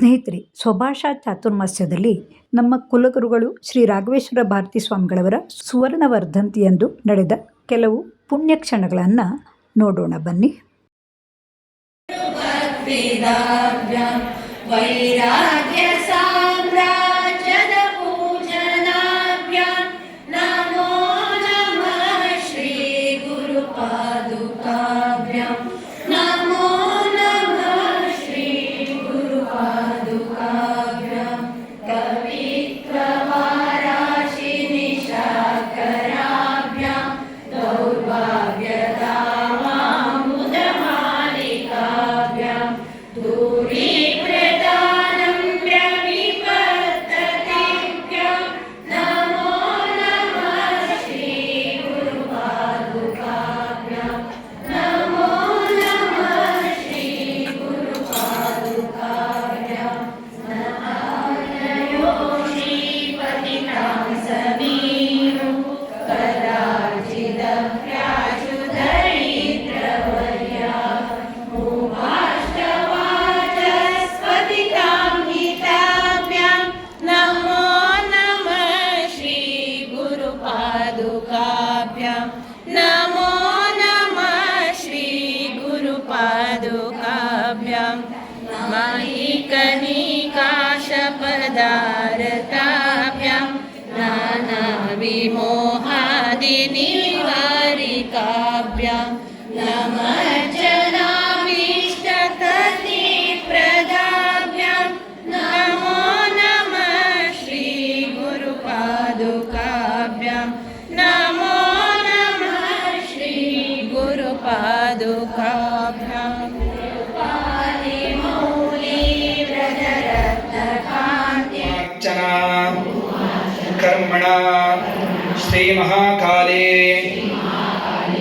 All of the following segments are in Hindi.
ಸ್ನೇಹಿತರೆ ಸ್ವಭಾಷಾ ಚಾತುರ್ಮಾಸ್ಯದಲ್ಲಿ ನಮ್ಮ ಕುಲಗುರುಗಳು ಶ್ರೀ ರಾಘವೇಶ್ವರ ಭಾರತಿ ಸ್ವಾಮಿಗಳವರ ಸುವರ್ಣ ವರ್ಧಂತಿಯಂದು ನಡೆದ ಕೆಲವು ಪುಣ್ಯಕ್ಷಣಗಳನ್ನು ನೋಡೋಣ ಬನ್ನಿ. ವೈರಾಗ್ಯ. दौर्भाग्यतामामुदमालिकाभ्यां विमोहादिनिवारिकाव्या नमः जनाविष्टप्रदां नमो नमः श्रीगुरुपादुकाभ्यां नमो नमः श्रीगुरुपादुका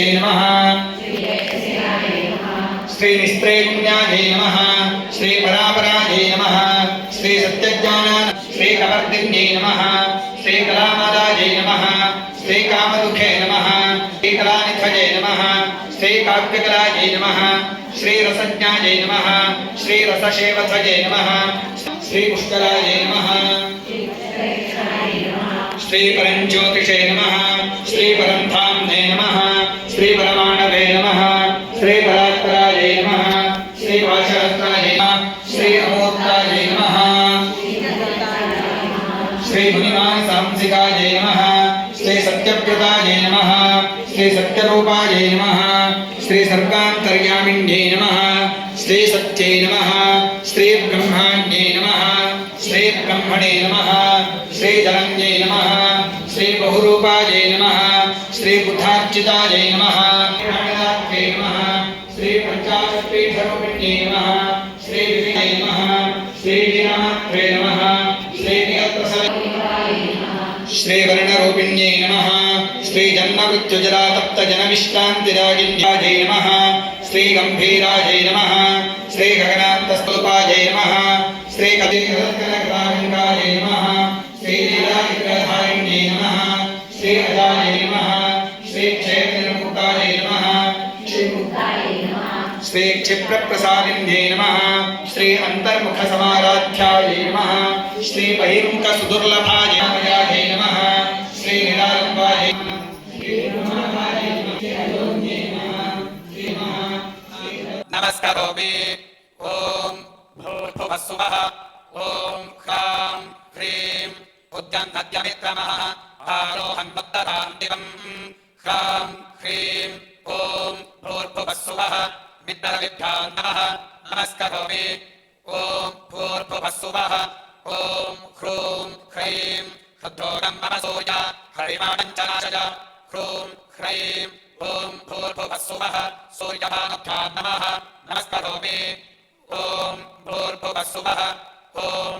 त्रिपुरेश्चे नमः। श्री निस्त्रेपुण्याय नमः। श्रीपरापराये नमः। श्री सत्यज्ञान श्री कवर्दिन्ये नमः। श्री नमः। श्री नमः। श्री नमः। श्री नमः। श्री नमः। श्री नमः। श्री नमः। श्री नमः। श्री नमः। श्री परमाणवे नमः श्री परात्पराय नमः श्री पाशहस्ताय नमः श्री अमोक्ताय नमः श्री मुनिमान सांसिकाय नमः श्री सत्यव्रताय नमः श्री सत्यरूपाय नमः श्री सर्वान्तर्यामिन्ये नमः श्री सत्ये नमः श्री ब्रह्माण्ये नमः श्री ब्रह्मणे नमः श्री जलन्ये नमः श्री बहुरूपाय नमः श्री बुधार्चिताय नमः प्राणदात्रे नमः श्री पञ्चाशत्पीठरूपिण्ये नमः श्री विविधे नमः श्री वीरमात्रे नमः श्री नियतप्रसाद श्री वर्णरूपिण्ये नमः श्री जन्ममृत्युजरा तप्त जनविश्रान्तिरागिन्याजै नमः श्री गम्भीराजै नमः श्री गगनान्तस्तल्पाजै नमः श्री श्री क्षिप्रप्रसादिन्ये नमः। श्री अन्तर्मुखसमाराध्यायै नमः। श्री बहिर्मुखसुदुर्लभाय नमः। श्री निरालम्बाय नमस्करोमि। ॐ भूर्भुवस्सुवः ॐ ह्रां ह्रीं ह्रां ह्रीं ॐ भूर्भुवस्सुवः विद्मलविभ्यो नमः नमस्करोमि। ॐ भूर्भुवः ॐ ह्रूं ह्रैं ह्रद्धोरं ह्रूं ह्रैं ॐ भूर्भुवः सुवः नमः। ॐ भूर्भुवः सुवः ॐ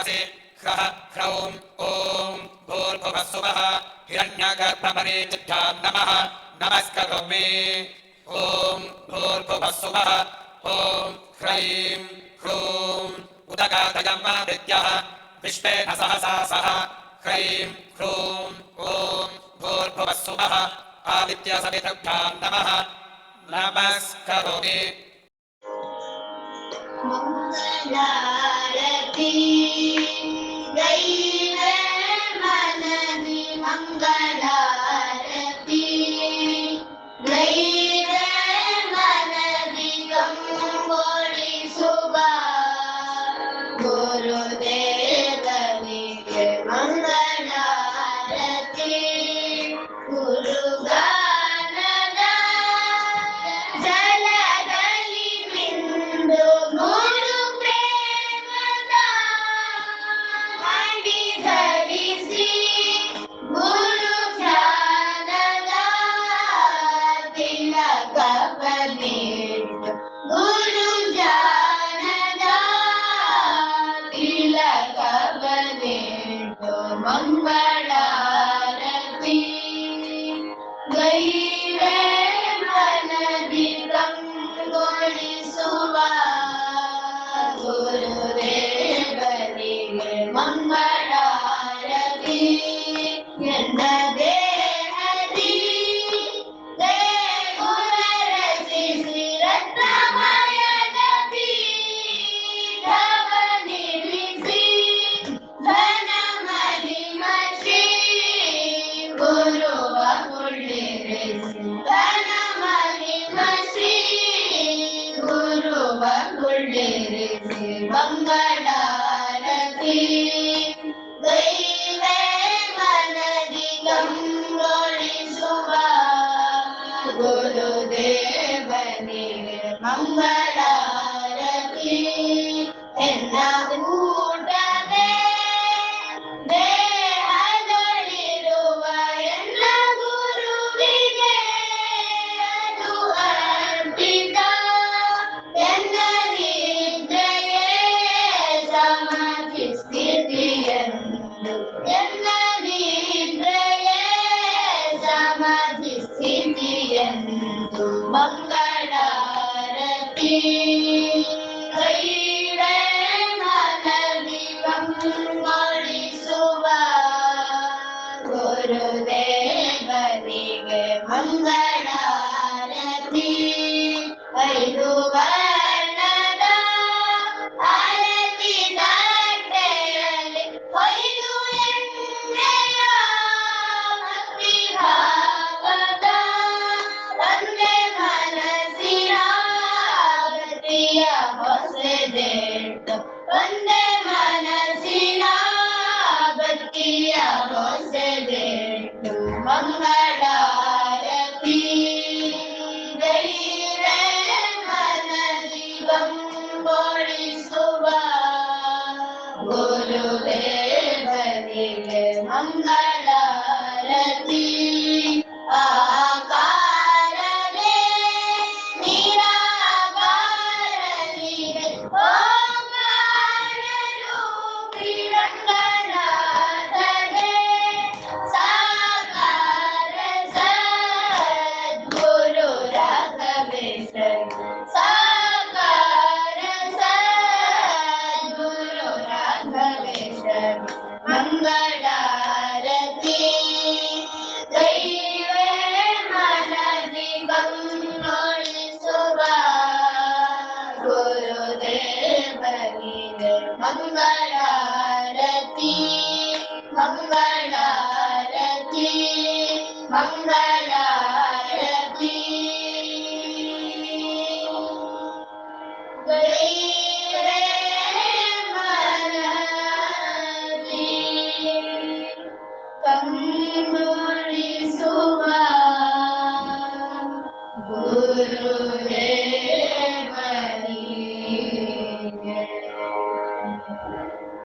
मनसि ह्रः ह्रौम् ॐ भूर्भुवः सुवः हिरण्यगर्भमरीचिभ्यां नमः। नमस्करोमि। ॐ भूर्भुवः सुवः ॐ ह्रैं ह्रूं उदगादयं वा विद्यः विश्वेन सहसा सह। ह्रैं ह्रूं ॐ भूर्भुवः सुवः आदित्यसवितभ्यां नमः। नमस्करोमि। Mangala மனது மங்கள அன்பழகா வங்குள்ளே மங்களா गुरुदेव निले मंगल Adulai